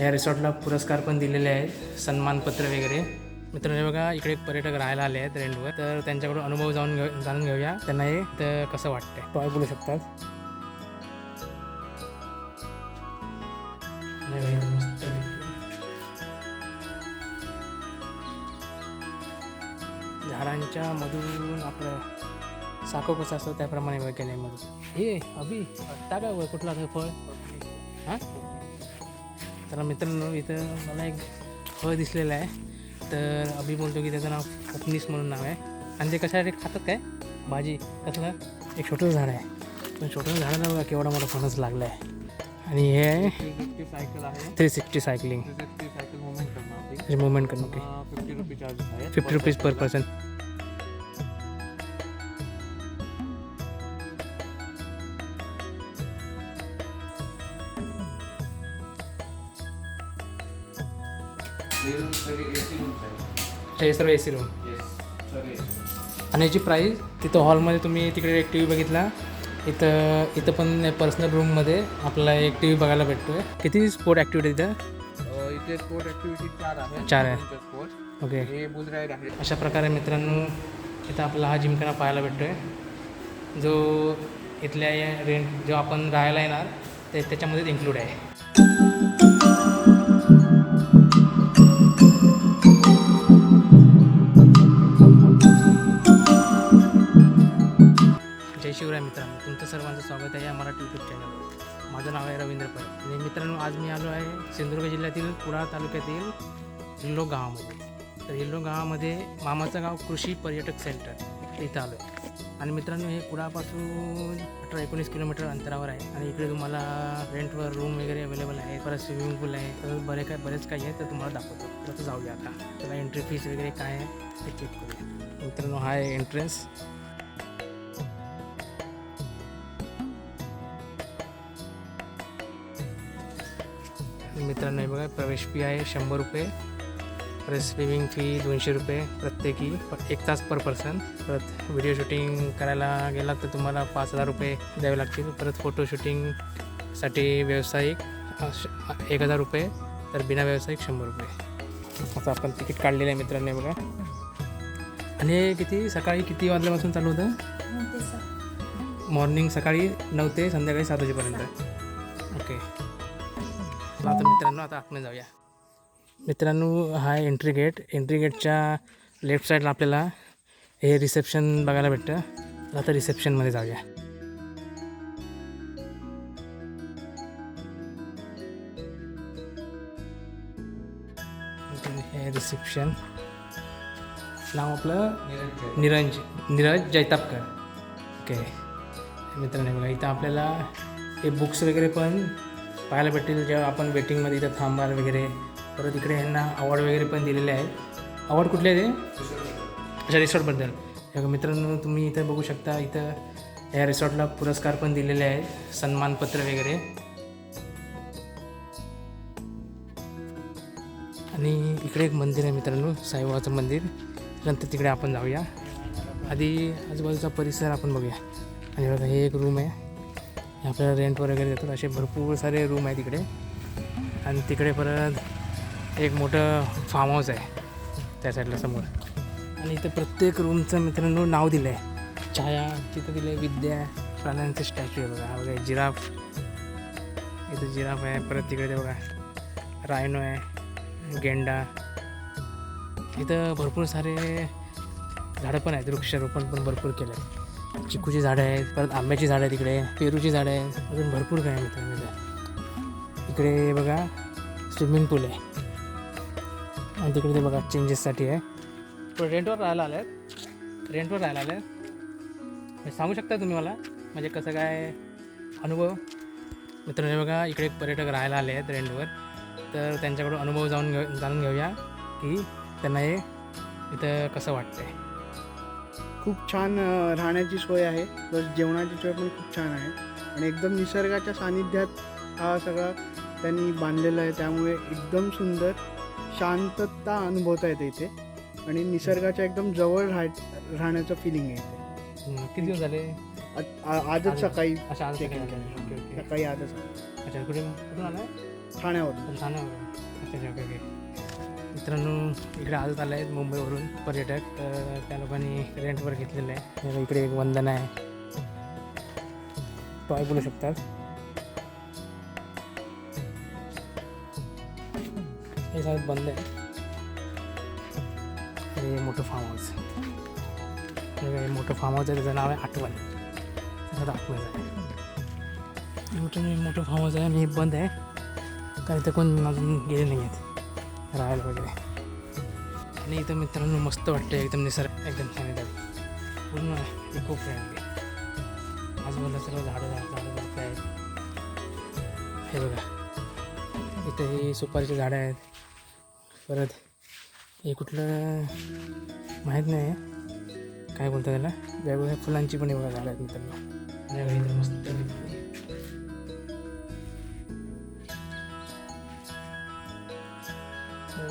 या रिसॉर्टला पुरस्कार पण दिलेले आहेत सन्मानपत्र वगैरे. मित्रांनो बघा इकडे पर्यटक राहायला आले आहेत रेंटवर. तर त्यांच्याकडून अनुभव जाऊन घेऊ जाणून घेऊया. त्यांना हे तर कसं वाटतंय. काय बोलू शकतात. झाडांच्या मधून आपलं साखो कसं असतं त्याप्रमाणे वगैरे आहे मधून. हे अभि टाका कुठला फळ. हां? तर मित्रांनो इथं मला एक फळ दिसलेलं आहे. तर अभि बोलतो की त्याचं नाव कोकनीस म्हणून नाव आहे. आणि ते कशासाठी खातात काय? भाजी. कसलं एक छोटंसं झाड आहे. पण छोटं झाडाला बघा केवढा मोठा फणस लागला आहे आणि हे आहे सायकल आहे. थ्री सिक्स्टी सायकलिंग मुवमेंट करणं ओके फिफ्टी रुपी चार्जेस आहे फिफ्टी रुपीज पर पर्सन हे सर्व ए सी रूम आणि याची प्राईस तिथं हॉलमध्ये तुम्ही तिकडे एक टी व्ही बघितला. इथं इथं पण पर्सनल रूममध्ये आपल्याला एक टी व्ही बघायला भेटतो आहे किती स्पोर्ट ॲक्टिव्हिटी तिथं? इथे स्पोर्ट ॲक्टिव्हिटी चार आहे. चार आहे. Sport okay. हे बुल राईड आहे. अशा प्रकारे मित्रांनो इथं आपला हा जिमखाना पाहायला भेटतो आहे जो इथल्या रेंट जो आपण राहायला येणार ते त्याच्यामध्येच इन्क्लूड आहे. सर्वांचं स्वागत आहे या मराठी यूट्यूब चॅनलवर माझं नाव आहे रवींद्र पै. आणि मित्रांनो आज मी आलो आहे सिंधुदुर्ग जिल्ह्यातील कुडाळ तालुक्यातील हिल्लो गावामध्ये. तर हिल्लो गावामध्ये मामाचं गाव कृषी पर्यटक सेंटर इथं आलो आहे. आणि मित्रांनो हे कुडाळपासून अठरा एकोणीस किलोमीटर अंतरावर आहे. आणि इकडे तुम्हाला रेंटवर रूम वगैरे अवेलेबल आहे. परत स्विमिंग पूल आहे. तर बरे काय बरेच काही आहे तर तुम्हाला दाखवतो. तसं जाऊया आता. त्याला एंट्री फीस वगैरे काय आहे ते चेक करूया. मित्रांनो हा आहे एंट्रन्स मित्रांनो हे बघा प्रवेश फी आहे शंभर रुपये. परत स्विमिंग फी दोनशे रुपये प्रत्येकी एक तास पर पर्सन परत व्हिडिओ शूटिंग करायला गेलात तर तुम्हाला पाच हजार रुपये द्यावे लागतील. परत फोटो शूटिंगसाठी व्यावसायिक एक हजार रुपये. तर बिना व्यावसायिक शंभर रुपये. आता आपण तिकीट काढलेलं आहे मित्रांनो बघा. आणि हे किती सकाळी किती वाजल्यापासून चालू होतं? मॉर्निंग सकाळी नऊ ते संध्याकाळी सात वाजेपर्यंत. आता मित्रांनो आता आपण जाऊया. मित्रांनो हा एंट्री गेट एंट्री गेटच्या लेफ्ट साईडला आपल्याला हे रिसेप्शन बघायला भेटतं. आता रिसेप्शनमध्ये जाऊया. हे रिसेप्शन नाव आपलं निरंज निरज जैतापकर. ओके मित्रांनो बघा इथं आपल्याला हे बुक्स वगैरे पण पाहायला भेटतील जेव्हा आपण वेटिंगमध्ये इथं थांबाल वगैरे. परत इकडे ह्यांना अवॉर्ड वगैरे पण दिलेले आहेत. अवॉर्ड कुठले आहे ते? अच्छा रिसॉर्टबद्दल मित्रांनो तुम्ही इथं बघू शकता इथं या रिसॉर्टला पुरस्कार पण दिलेले आहेत. सन्मानपत्र वगैरे. आणि इकडे एक मंदिर आहे मित्रांनो साईबाबाचं मंदिर. नंतर तिकडे आपण जाऊया. आधी आजूबाजूचा परिसर आपण बघूया. आणि बघा हे एक रूम आहे. आपल्याला रेंटवर वगैरे देतात. असे भरपूर सारे रूम आहे तिकडे आणि तिकडे परत एक मोठं फार्म हाऊस आहे. त्या साईडला समोर. आणि इथं प्रत्येक रूमचं मित्रांनो नाव दिलं आहे छाया तिथं दिलं आहे विद्या प्राण्यांचं स्टॅच्यू आहे बघा. हा बघा जिराफ. इथं जिराफ आहे. परत तिकडे ते बघा. रायनो आहे. गेंडा. इथं भरपूर सारे झाडं पण आहेत. वृक्षारोपण पण भरपूर केलं आहे चिकूची झाडं आहेत परत आंब्याची झाडं आहेत तिकडे पेरूची झाडं आहेत अजून भरपूर काय आहे मित्रांनो म्हणजे. इकडे बघा स्विमिंग पूल आहे. आणि तिकडे ते बघा चेंजेससाठी आहे. तो रेंटवर राहायला आलं आहेत रेंटवर राहायला आलं आहे म्हणजे सांगू शकता तुम्ही मला? म्हणजे कसं काय अनुभव? मित्रांनो बघा इकडे पर्यटक राहायला आले आहेत रेंटवर तर त्यांच्याकडून अनुभव जाऊन घेऊ जाणून घेऊया की त्यांना हे इथं कसं वाटतं आहे खूप छान राहण्याची सोय आहे. प्लस जेवणाची सोय पण खूप छान आहे. आणि एकदम निसर्गाच्या सानिध्यात हा सगळा त्यांनी बांधलेला आहे. त्यामुळे एकदम सुंदर शांतता अनुभवता येते इथे. आणि निसर्गाच्या एकदम जवळ राह राहण्याचं फिलिंग आहे किती दिवस झाले? आजच आज- सकाळी सकाळी आजच. अच्छा कुठे मित्रांनो इकडे आजच आले आहेत मुंबईवरून पर्यटक. तर त्या लोकांनी रेंटवर घेतलेलं आहे. इकडे एक वंदन आहे. टॉय बोलू शकतात? हे साहेब बंद आहे. हे मोठं फार्म हाऊस हे मोठं फार्म हाऊस आहे. त्याचं नाव आहे आठवण. त्याच्यात आठवण आहे मोठं मोठं फार्म हाऊस आहे आणि हे बंद आहे. कारण इथं कोण अजून गेले नाही आहेत राहायला वगैरे. आणि इथं मित्रांनो मस्त वाटतं एकदम निसर्ग एकदम छान येतात पूर्ण इको फ्रेंडली आजूबाजूला सर्व झाडं झाडं झाडं आहेत. हे बघा. इथं हे सुपारीचे झाडं आहेत. परत हे कुठलं माहीत नाही. काय बोलतात त्याला? वेगवेगळ्या फुलांची पण हे बघा झाडं आहेत मित्रांनो. इथं मस्त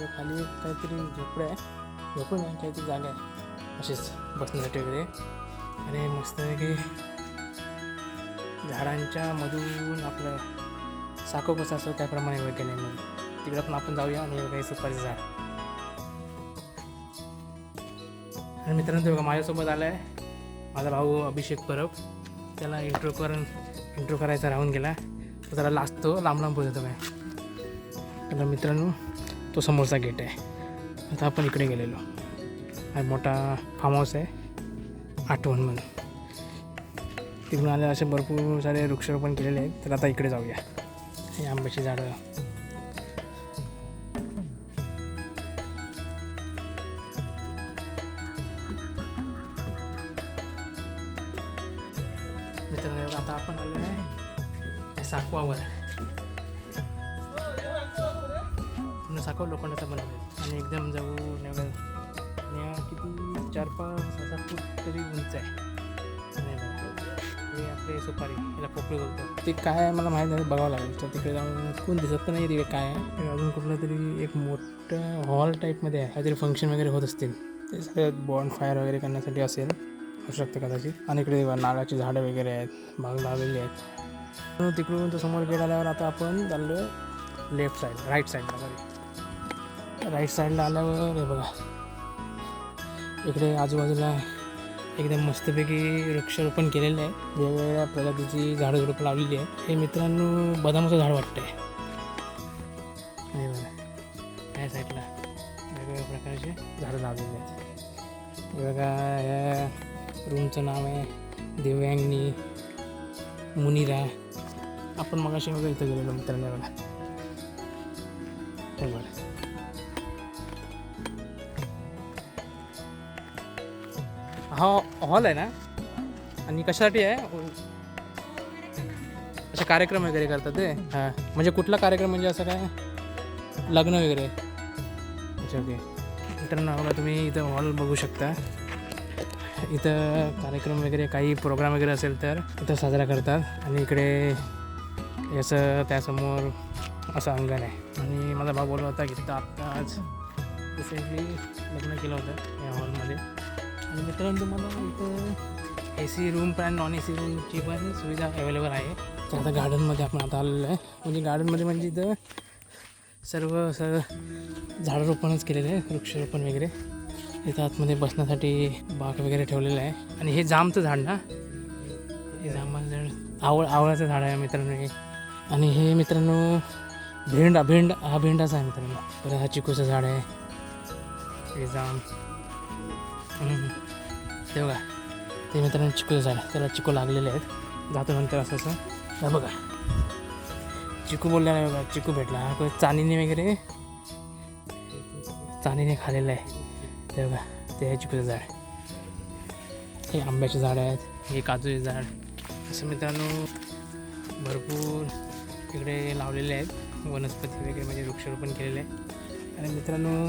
खाली काहीतरी झोपडं आहे. झोपून आहे काहीतरी जागा आहे. असेच बसण्यासाठी वगैरे. आणि मस्त की झाडांच्या मधून आपलं साखो कसं असं त्याप्रमाणे वगैरे नाही मग. तिकडं पण आपण जाऊया आणि काही सुपारी झाड. आणि मित्रांनो बघा माझ्यासोबत आला आहे माझा भाऊ अभिषेक परब. त्याला इंट्रो करून इंट्रो करायचा राहून गेला. तो जरा लाजतो लांब लांब बोलतो काय मित्रांनो तो समोरचा गेट आहे. आता आपण इकडे गेलेलो. हा मोठा फार्म हाऊस आहे. आठवण म्हणून. तिकडून आले असे भरपूर सारे वृक्षारोपण केलेले आहेत. तर आता इकडे जाऊया. हे आंब्याची झाडं. तिकडे जाऊन कोण दिसत पण नाही तिकडे काय. आहे अजून कुठलं तरी एक मोठं हॉल टाईपमध्ये आहे. काहीतरी फंक्शन वगैरे होत असतील. ते सगळ्यात बॉन्ड फायर वगैरे करण्यासाठी असेल. असू शकतं कदाचित. आणि इकडे नारळाची झाडं वगैरे आहेत. बाग लावलेली आहेत. तर तिकडून तो समोर गेट आल्यावर आता आपण चाललो लेफ्ट साईड राईट साईडला सॉरी राईट साईडला आल्यावर हे बघा. इकडे आजूबाजूला एकदम मस्तपैकी वृक्षारोपण केलेलं आहे. वेगवेगळ्या प्रजातीची झाडं झुडपं लावलेली आहे हे मित्रांनो बदामाचं झाड वाटतंय. हे या साईडला वेगवेगळ्या प्रकारचे झाडं लावलेली आहेत. वेगळ्या बघा या रूमचं नाव आहे दिव्यांगनी मुनिरा. आपण मगाशी वगैरे इथं गेलेलो मित्रांनो हे बघा. हा हॉल आहे ना? आणि कशासाठी आहे? असे कार्यक्रम वगैरे करतात ते? हां. म्हणजे कुठला कार्यक्रम म्हणजे असं काय? लग्न वगैरे? अच्छा ओके मित्रांनो बघा तुम्ही इथं हॉल बघू शकता. इथं कार्यक्रम वगैरे काही प्रोग्राम वगैरे असेल तर इथं साजरा करतात. आणि इकडे याचं त्यासमोर असं अंगण आहे. आणि माझा भाऊ बोलला होता की तिथं आत्ताच रिसेंटली लग्न केलं होतं या हॉलमध्ये आणि मित्रांनो तुम्हाला इथं ए सी रूम पण नॉन ए सी रूमची पण सुविधा अवेलेबल आहे. तर आता गार्डनमध्ये आपण आता आलेलो आहे. म्हणजे गार्डनमध्ये म्हणजे इथं सर्व असं झाडरोपणच केलेलं आहे वृक्षारोपण वगैरे. इथं आतमध्ये बसण्यासाठी बाग वगैरे ठेवलेलं आहे. आणि हे जामचं झाड ना? हे जांबाचं झाड म्हणजे आवळ आवळाचं झाड आहे मित्रांनो हे. आणि हे मित्रांनो भेंड भेंड हा भेंडाचा आहे मित्रांनो. परत हा चिकूचं झाड आहे. हे जाम. ते बघा ते मित्रांनो चिकूचं झाड त्याला चिकू लागलेले आहेत. जातो नंतर असं असं. हे बघा. चिकू बोलल्याने बघा चिकू भेटला. हा कोणी चानीने वगैरे? चानीने खालेलं आहे. ते बघा ते आहे चिकूचं झाड. हे आंब्याचे झाड आहेत. हे काजूचे झाड. असं मित्रांनो भरपूर इकडे लावलेले आहेत. वनस्पती वगैरे म्हणजे वृक्षारोपण केलेले आहे. आणि मित्रांनो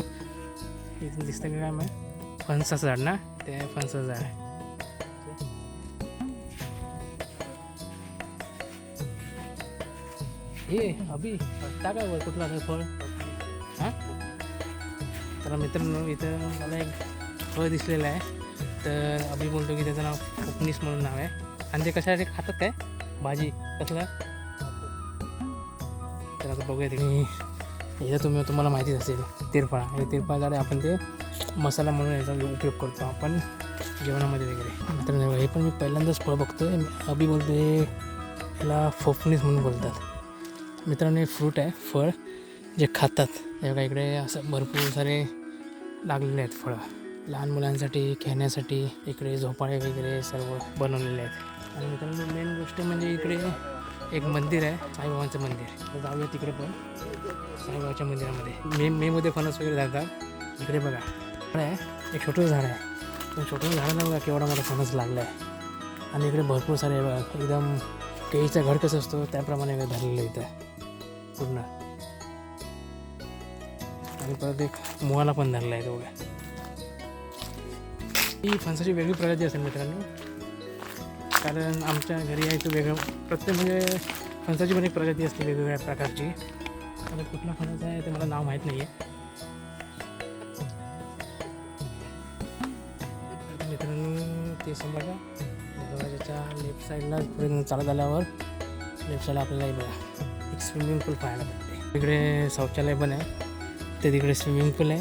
इथून दिसतं की काय माहिती फणसाचं झाड ना? ते आहे झाड आहे. हे अभि टाका वर कुठला आहे फळ? हां? तर मित्रांनो इथं मला एक फळ दिसलेलं आहे. तर अभि बोलतो की त्याचं नाव कोकणीस म्हणून नाव आहे. आणि ते कशासाठी खातात काय? भाजी कसलं? तर आता बघूया तिकडे इथं तुम्ही तुम्हाला माहितीच असेल तिरफळा. हे तिरफळा झाडे आपण ते मसाला म्हणून याचा उपयोग करतो आपण जेवणामध्ये वगैरे. मित्रांनो हे पण मी पहिल्यांदाच फळ बघतो आहे अभी बोलतो हे याला फोफणीस म्हणून बोलतात. मित्रांनो हे फ्रूट आहे फळ जे खातात. हे बघा इकडे असं भरपूर सारे लागलेले आहेत फळं. लहान मुलांसाठी खेळण्यासाठी इकडे झोपाळे वगैरे सर्व बनवलेले आहेत. आणि मित्रांनो मेन गोष्ट म्हणजे इकडे एक मंदिर आहे साईबाबांचं मंदिर. जाऊया तिकडे पण साईबाबाच्या मंदिरामध्ये. मे मेमध्ये फणस वगैरे जातात. इकडे बघा. आहे. एक छोटं झाड आहे. पण छोटं झाडाला बघा केवढा मोठा फणस लागला आहे आणि इकडे भरपूर सारे एकदम केळीचा घड कसं असतो त्याप्रमाणे धरलेलं आहे इथं पूर्ण. आणि परत एक मुवाला पण धरला आहे तो बघा. ही फणसाची वेगळी प्रजाती असेल मित्रांनो. कारण आमच्या घरी आहे तो वेगळं प्रत्येक म्हणजे फणसाची पण एक प्रजाती असते वेगवेगळ्या प्रकारची. आता कुठला फणस आहे ते मला नाव माहीत नाही आहे ते समजा दरवाजाच्या लेफ्ट साईडला पुढे चालत आल्यावर लेफ्ट साईडला आपल्याला बघा एक स्विमिंग पूल पाहायला भेटते. इकडे शौचालय पण आहे ते तिकडे स्विमिंग पूल आहे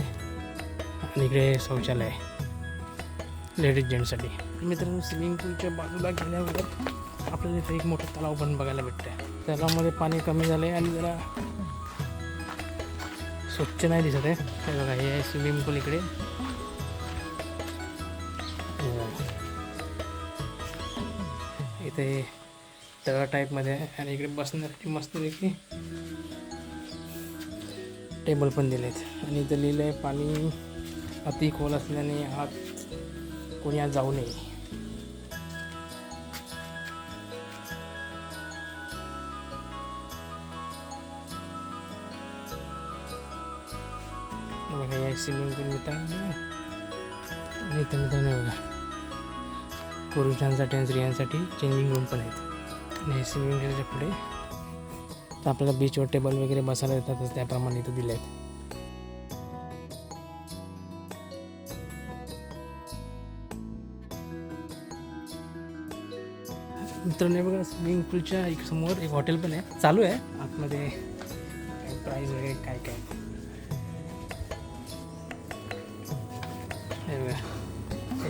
आणि इकडे शौचालय आहे. लेडीज जेंट्ससाठी मित्रांनो स्विमिंग पूलच्या बाजूला गेल्यावर आपल्याला इथे एक मोठं तलाव पण बघायला भेटतं तलावामध्ये पाणी कमी झालं आहे आणि जरा स्वच्छ नाही दिसत आहे. हे बघा हे आहे स्विमिंग पूल इकडे. ते तळ टाईपमध्ये आहे आणि इकडे बसण्यासाठी मस्त देखील टेबल पण दिलेत. आणि इथं लिहिलं आहे पाणी अति खोल असल्याने आत कोणी आत जाऊ नये. बघा या स्विमिंग पूल मित्रांनो आणि इथं मित्रांनो पुरुषांसाठी आणि स्त्रियांसाठी चेंजिंग रूम पण आहेत. आणि स्विमिंग पूलच्या पुढे तर आपल्याला बीचवर टेबल वगैरे बसायला येतातच त्याप्रमाणे इथं दिले आहेत. मित्रांनो बघा स्विमिंग पूलच्या एक समोर एक हॉटेल पण आहे. चालू आहे. आतमध्ये प्राईस वगैरे काय काय?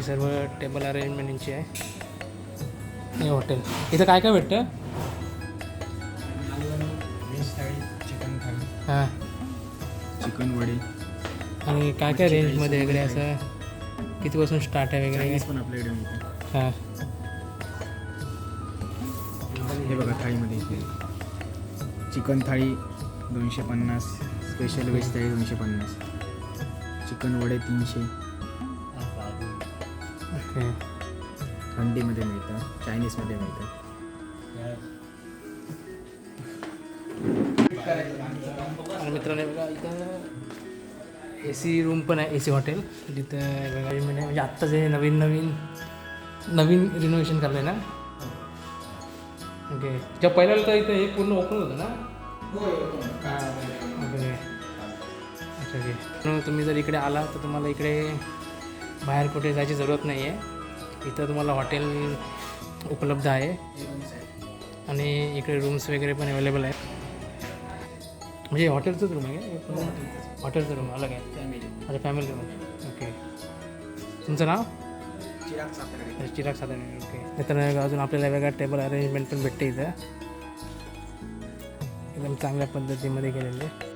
सर्व टेबल अरेंजमेंट यांची आहे. हे हॉटेल. इथं काय काय भेटतं? चिकन थाळी हां. चिकन वडे. आणि काय काय रेंजमध्ये वगैरे असं? कितीपासून स्टार्ट आहे वगैरे? पण आपल्याकडे मिळते. हां. हे बघा थाळीमध्ये इथे. चिकन थाळी दोनशे पन्नास स्पेशल व्हेज थाळी दोनशे पन्नास. चिकन वडे तीनशे. ओके. थंडीमध्ये मिळतं चायनीजमध्ये मिळतं. आणि मित्रांनो बघा इथं ए सी रूम पण आहे ए सी हॉटेल. जिथं हे बघा म्हणजे म्हणजे आत्ता जे नवीन नवीन नवीन रिनोव्हेशन करलं आहे ना? ओके जेव्हा पहिल्याला तर इथं हे पूर्ण ओपन होतं ना? हां, ओके अच्छा ओके तुम्ही जर इकडे आला तर तुम्हाला इकडे बाहेर कुठे जायची जरूरत नाही आहे इथं तुम्हाला हॉटेल उपलब्ध आहे. आणि इकडे रूम्स वगैरे पण अवेलेबल आहेत. म्हणजे हॉटेलचंच रूम आहे? हे हॉटेलचं. रूम अलग आहे. अच्छा फॅमिली रूम ओके तुमचं नाव? अच्छा, चिराग सातारे ओके मित्रांनो अजून आपल्याला वेगळा टेबल अरेंजमेंट पण भेटते इथं. एकदम चांगल्या पद्धतीमध्ये केलेले मित्रांनो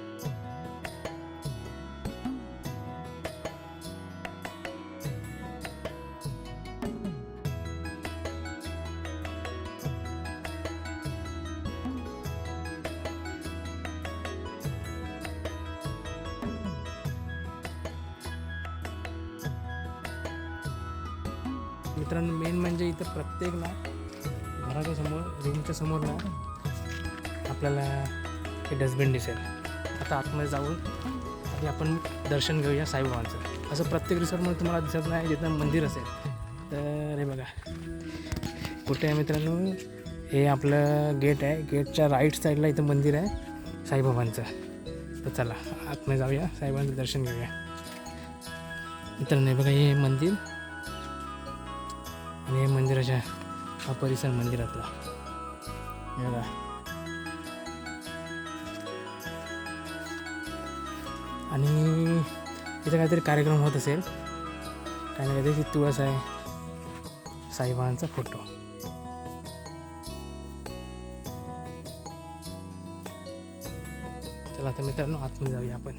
दर्शन घेऊया साईबाबांचं. असं प्रत्येक रिसॉर्टमध्ये तुम्हाला दिसत नाही जिथं मंदिर असेल. तर हे बघा. कुठे आहे मित्रांनो? हे आपलं गेट आहे. गेटच्या राईट साईडला इथं मंदिर आहे साईबाबांचं. तर चला आतमध्ये जाऊया. साईबाबांचं दर्शन घेऊया. मित्रांनो हे बघा हे मंदिर. आणि हे मंदिराच्या हा परिसर मंदिरातला. हे बघा. आणि तिथं काहीतरी कार्यक्रम होत असेल. काही ना काहीतरी तुळस आहे. साईबाबांचा फोटो. चला आता मित्रांनो आतमध्ये जाऊया आपण.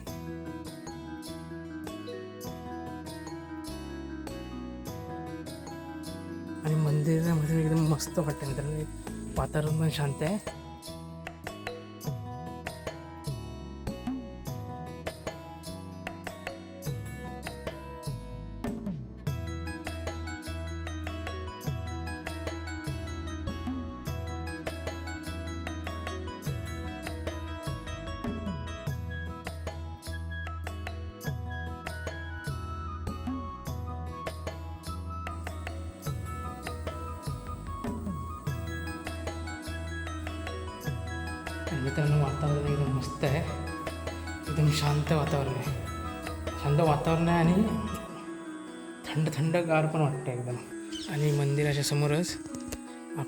आणि मंदिरामध्ये एकदम मस्त वाटतं मित्रांनो. वातावरण पण शांत आहे.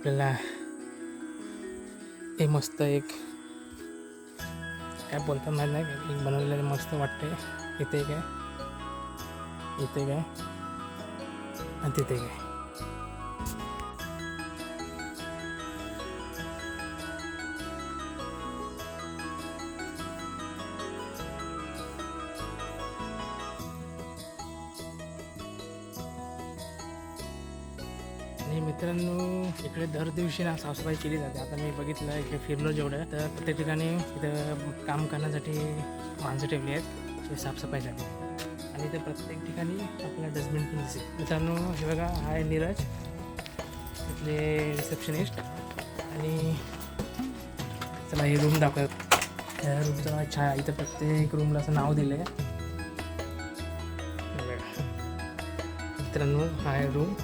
आपल्याला हे मस्त एक काय बोलतात माहीत नाही एक बनवलेलं मस्त वाटते इथे काय? इथे काय? आणि तिथे काय? इकडे दर दिवशी ना साफसफाई केली जाते. आता मी बघितलं इकडे फिरलो जेवढं तर प्रत्येक ठिकाणी इथं काम करण्यासाठी माणसं ठेवली आहेत ते साफसफाईसाठी आणि इथे प्रत्येक ठिकाणी आपल्याला डस्टबिन पण दिसेल. मित्रांनो हे बघा हा आहे नीरज इथले रिसेप्शनिस्ट आणि चला हे रूम दाखवत. त्या रूमचं छाया इथं प्रत्येक रूमला असं नाव दिलं आहे मित्रांनो हा आहे रूम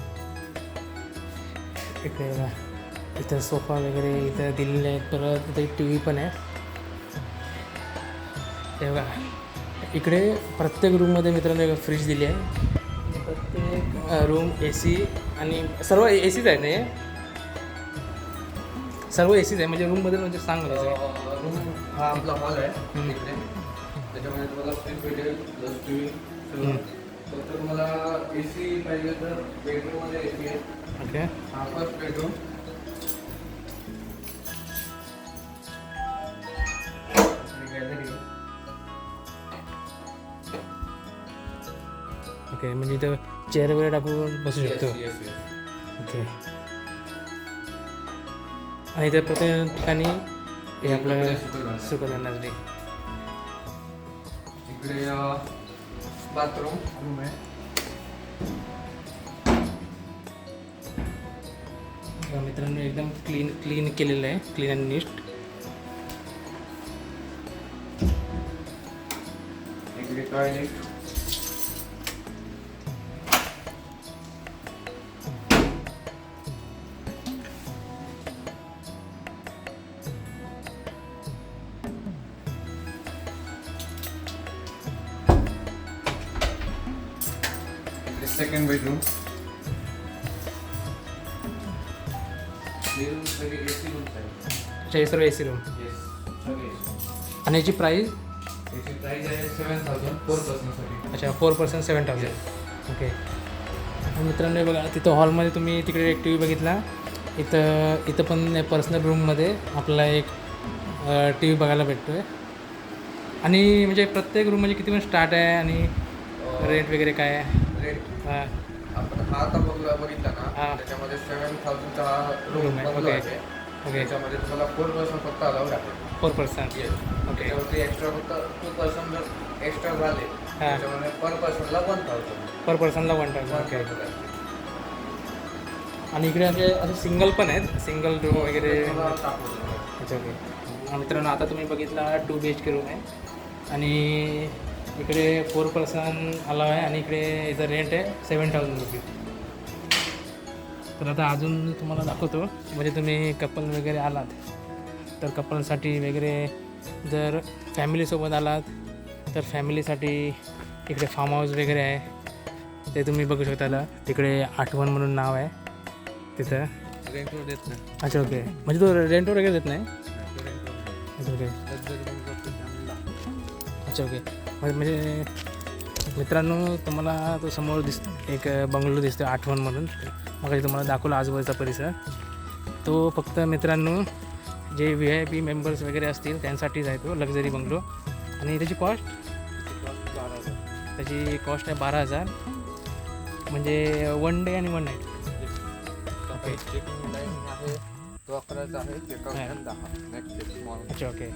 इकडे बघा. इथं सोफा वगैरे इथं दिलेले आहेत. परत इथं एक टी व्ही पण आहे. हे बघा. इकडे प्रत्येक रूममध्ये मित्रांनो एक फ्रीज दिली आहे. प्रत्येक रूम ए सी आणि सर्व ए सीच आहे ना हे? सर्व ए सीच आहे. म्हणजे रूममध्ये म्हणजे सांग मला सगळं. रूम हा आपला हॉल आहे. इकडे. त्याच्यामध्ये तुम्हाला फ्रीज भेटेल प्लस टी व्ही तुम्हाला ए सी पाहिजे तर बेडरूममध्ये ए सी आहे. ओके. ओके म्हणजे इथं चेअर वगैरे टाकून बसू शकतो. ओके. आणि इथे प्रत्येक ठिकाणी हे आपलं सुकं करण्यासाठी इकडे बाथरूम रूम आहे. बघा मित्रांनो एकदम क्लीन क्लीन केलेलं आहे. क्लीन अँड नीट इकडे रूम सगळे ए सी रूम्स आहेत हे सर्व ए सी रूम आणि याची प्राईस आहे सेवन थाउजंड फोर पर्सनसाठी अच्छा four percent seven thousand okay मित्रांनो बघा तिथं हॉलमध्ये तुम्ही तिकडे एक टी व्ही बघितला. इथं इथं पण पर्सनल रूममध्ये आपल्याला एक टी व्ही बघायला भेटतो आहे आणि म्हणजे प्रत्येक रूम म्हणजे किती पण स्टार्ट आहे आणि रेंट वगैरे काय आहे? रेट हां. आपण हा आता बघला बघितला ना. त्याच्यामध्ये सेवन थाउजंडचा हा रूम ओके त्याच्यामध्ये तुम्हाला फोर पर्सन फक्त अलाउड आहे. फोर पर्सेंट येस ओके त्याच्यावरती एक्स्ट्रा फक्त टू पर्सन जर एक्स्ट्रा झाले त्याच्यामध्ये पर पर्सनला वन थाउजंड पर पर्सनला वन टाइम ओके आणि इकडे असे असे सिंगल पण आहेत. सिंगल रूम वगैरे. अच्छा ओके मित्रांनो आता तुम्ही बघितला two B H K room आहे. आणि इकडे फोर पर्सन अलाव आहे. आणि इकडे याचं रेंट आहे सेवन थाउजंड रुपीज तर आता अजून तुम्हाला दाखवतो. म्हणजे तुम्ही कपल वगैरे आलात तर कपलसाठी वगैरे जर फॅमिलीसोबत आलात तर फॅमिलीसाठी इकडे फार्म हाऊस वगैरे आहे. ते तुम्ही बघू शकता आता. तिकडे आठवण म्हणून नाव आहे. तिथं. रेंटवर देत नाही अच्छा ओके म्हणजे तो रेंटवर वगैरे देत नाही? अच्छा ओके अच्छा ओके म्हणजे मित्रांनो तुम्हाला तो समोर दिस एक बंगलो दिसतो आठवण म्हणून मग तुम्हाला दाखवला आजूबाजूचा परिसर. तो फक्त मित्रांनो जे व्ही आय पी मेंबर्स वगैरे असतील त्यांसाठीच आहे तो लक्झरी बंगलो. आणि त्याची कॉस्ट त्याची कॉस्ट आहे बारा हजार. म्हणजे वन डे आणि वन नाईट मॉर्निंग अच्छा ओके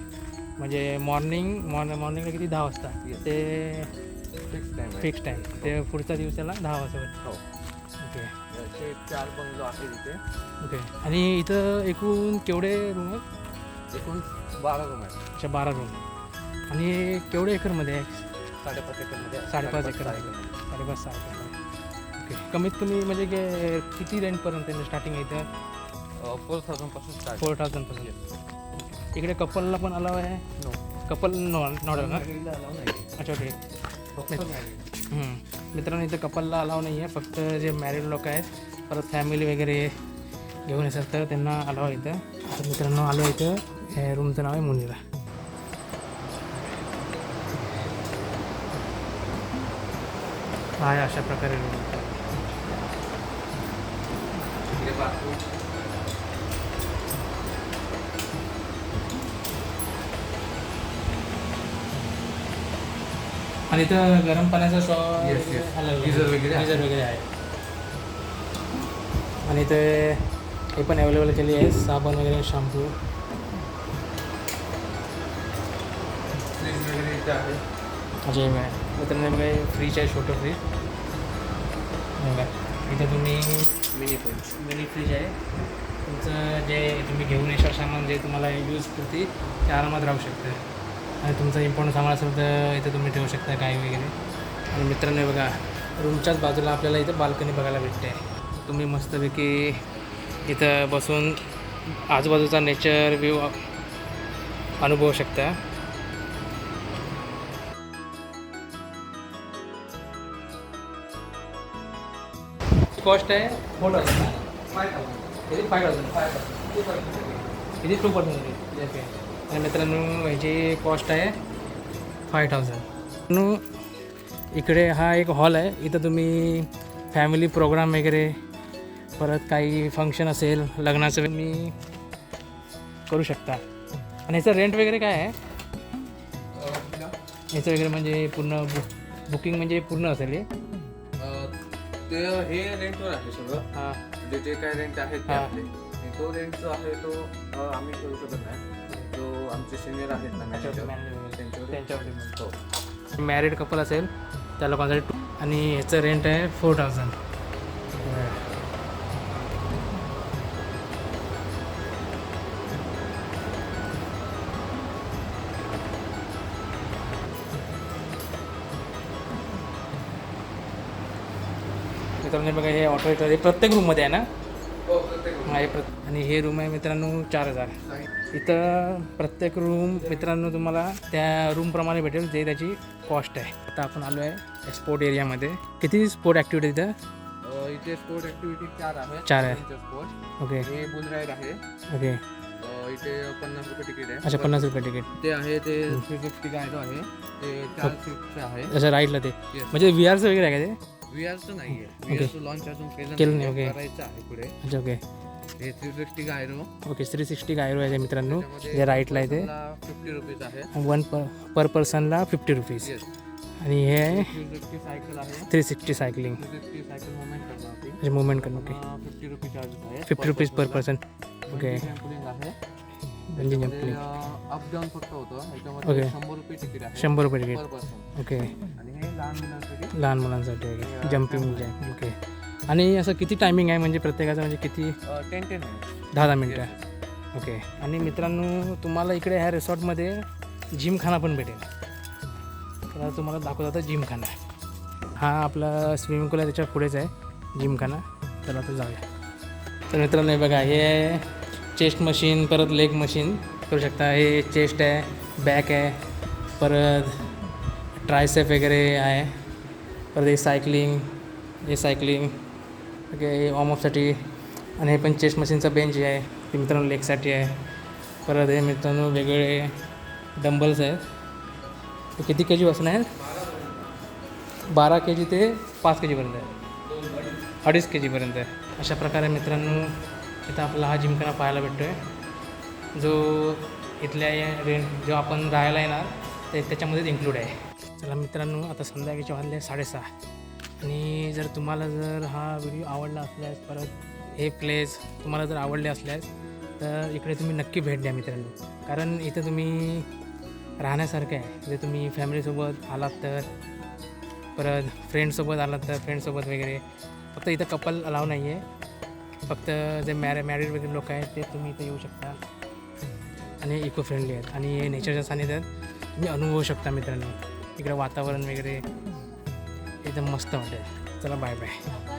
म्हणजे मॉर्निंग मॉर्न मॉर्निंगला किती? दहा वाजता. ते फिक्स टाइम आहे फिक्स टाईम ते पुढच्या दिवसाला दहा वाजता हो. ओके. याचे चार बंगलो आहे तिथे ओके. आणि इथं एकूण केवढे रूम आहेत? एकूण बारा रूम आहेत. अच्छा बारा रूम आणि केवढे एकरमध्ये आहे? साडेपाच एकरमध्ये आहे. साडेपाच एकर आहे साडेपाच सहा एकर ओके. कमीत कमी म्हणजे के किती रेंटपर्यंत स्टार्टिंग आहे इथं? फोर थाउजंडपासून स्टार्ट फोर थाउजंडपासून इकडे कपलला पण अलाव आहे? No couple no? नॉट ना नाही अच्छा ओके. मित्रांनो इथं कपलला अलाव नाही आहे फक्त जे मॅरिड लोक आहेत परत फॅमिली वगैरे घेऊन येतात तर त्यांना अलाव आहे इथं. तर मित्रांनो आलो आहे इथं. या रूमचं नाव आहे मुनीरा. आहे अशा प्रकारे रूम आणि इथं गरम पाण्याचा शॉ Yes, yes. Geyser वगैरे आहे. गिझर वगैरे आहे. आणि इथे हे पण अवेलेबल केली आहे. साबण वगैरे शॅम्पू Fridge वगैरे इथे आहे. बघा. मित्रांनो बघा फ्रीज आहे छोटं फ्रीज बघा. इथं तुम्ही मिनी फ्रीज मिनी फ्रीज आहे. तुमचं जे तुम्ही घेऊन येशाल सामान जे तुम्हाला यूज करते ते आरामात राहू शकतं. तुमचं इम्पॉर्टंट सामान असेल तर इथं तुम्ही ठेवू शकता काय वगैरे. आणि मित्रांनो बघा रूमच्याच बाजूला आपल्याला इथं बाल्कनी बघायला भेटते. तुम्ही मस्तपैकी इथं बसून आजूबाजूचा नेचर व्ह्यू अनुभवू शकता. कॉस्ट आहे four thousand five thousand five किती टू पर्सेंट ओके आणि मित्रांनो ह्याची कॉस्ट आहे फाय थाउजंड नो इकडे हा एक हॉल आहे. इथं तुम्ही फॅमिली प्रोग्राम वगैरे परत काही फंक्शन असेल लग्नाचं तुम्ही करू शकता. आणि ह्याचं रेंट वगैरे काय आहे? ह्याचं वगैरे म्हणजे पूर्ण बुक बुकिंग म्हणजे पूर्ण असेल हे? ते हे रेंटवर आहे सगळं. हां. म्हणजे जे काय रेंट आहे ते हा. रेंट जो आहे तो अ, आम्ही करू शकत नाही. आमचे सिनियर आहेत ना मॅनेजर त्यांच्यावर त्यांच्यावर हो मॅरिड कपल असेल त्या लोकांसाठी टू आणि ह्याचं रेंट आहे फोर थाउजंड मित्रांनो बघा हे ऑटो हे प्रत्येक रूममध्ये आहे ना? हो प्रत्येक. हा, हे प्रत- आणि हे रूम आहे मित्रांनो चार हजार. इथं प्रत्येक रूम मित्रांनो तुम्हाला त्या रूमप्रमाणे भेटेल जे त्याची कॉस्ट आहे. आता आपण आलो आहे स्पोर्ट एरियामध्ये किती स्पोर्ट ॲक्टिव्हिटी इथं? इथे स्पोर्ट ऍक्टिव्हिटी चार आहे. चार आहे. स्पोर्ट ओके हे बुल राईड आहे. ओके इथे पन्नास रुपये तिकीट आहे. अच्छा पन्नास रुपये तिकीट ते आहे ते थ्री फिफ्टी गायडो आहे. ते चार सीटचं आहे. अच्छा राईटला ते. म्हणजे व्ही आरचं वगैरे आहे का ते? व्ही आरचं नाही आहे Okay. व्ही आरचं लॉन्च अजून केलं नाही, okay. करायचं आहे पुढे. अच्छा ओके हे three gyro okay three sixty gyro आहे मित्रांनो. जे राईटला आहे ते. फिफ्टी रुपीज आहे. वन पर पर पर्सनला फिफ्टी रुपीज आणि हे आहे थ्री फिफ्टी सायकल आहे. थ्री सिक्स्टी सायकलिंग म्हणजे मुवमेंट करणं ओके फिफ्टी रुपीज चार्जेस आहे. Fifty rupees per person okay आहे. म्हणजे अप डाऊन फक्त होतं. शंभर रुपये तिकीट आहे. शंभर रुपये तिकीट ओके आणि हे लहान मुलांसाठी. लहान मुलांसाठी जम्पिंग जॅक ओके आणि असं किती टायमिंग आहे म्हणजे प्रत्येकाचं? म्हणजे किती? टेन टेन दहा दहा मिनटं. ओके आणि मित्रांनो तुम्हाला इकडे ह्या रिसॉर्टमध्ये जिमखाना पण भेटेल. तर तुम्हाला दाखवत आता जिमखाना. हा आपला स्विमिंग पूल आहे त्याच्या पुढेच आहे जिमखाना. तर आता जाऊया. तर मित्रांनो हे बघा हे चेस्ट मशीन परत लेग मशीन करू शकता. हे चेस्ट आहे बॅक आहे परत ट्रायसेप वगैरे आहे परत हे सायकलिंग हे सायकलिंग ओके हे आणि हे पण चेस्ट मशीनचा बेंच आहे. ते मित्रांनो लेगसाठी आहे. परत हे मित्रांनो वेगवेगळे डंबल्स आहेत. ते किती के जीपासून आहे? बारा के जी ते पाच के जीपर्यंत आहे. अडीच के जीपर्यंत आहे. अशा प्रकारे मित्रांनो इथं आपला हा जिमखाना पाहायला भेटतो आहे जो इथल्या रेंट जो आपण राहायला येणार ते त्याच्यामध्येच इन्क्लूड आहे. चला मित्रांनो आता संध्याकाळचे वाजले साडेसहा. आणि जर तुम्हाला जर हा व्हिडिओ आवडला असल्यास परत हे प्लेस तुम्हाला जर आवडले असल्यास तर इकडे तुम्ही नक्की भेट द्या मित्रांनो. कारण इथं तुम्ही राहण्यासारखं आहे. जर तुम्ही फॅमिलीसोबत आलात तर परत फ्रेंडसोबत आलात तर फ्रेंडसोबत वगैरे. फक्त इथं कपल अलाव नाही आहे फक्त जे मॅरे मॅरिड वगैरे लोक आहेत ते तुम्ही इथं येऊ शकता. आणि इको फ्रेंडली आहेत. आणि हे नेचरच्या सानिध्यात तुम्ही अनुभवू शकता मित्रांनो. इकडं वातावरण वगैरे. एकदम मस्त वाटेल. चला बाय बाय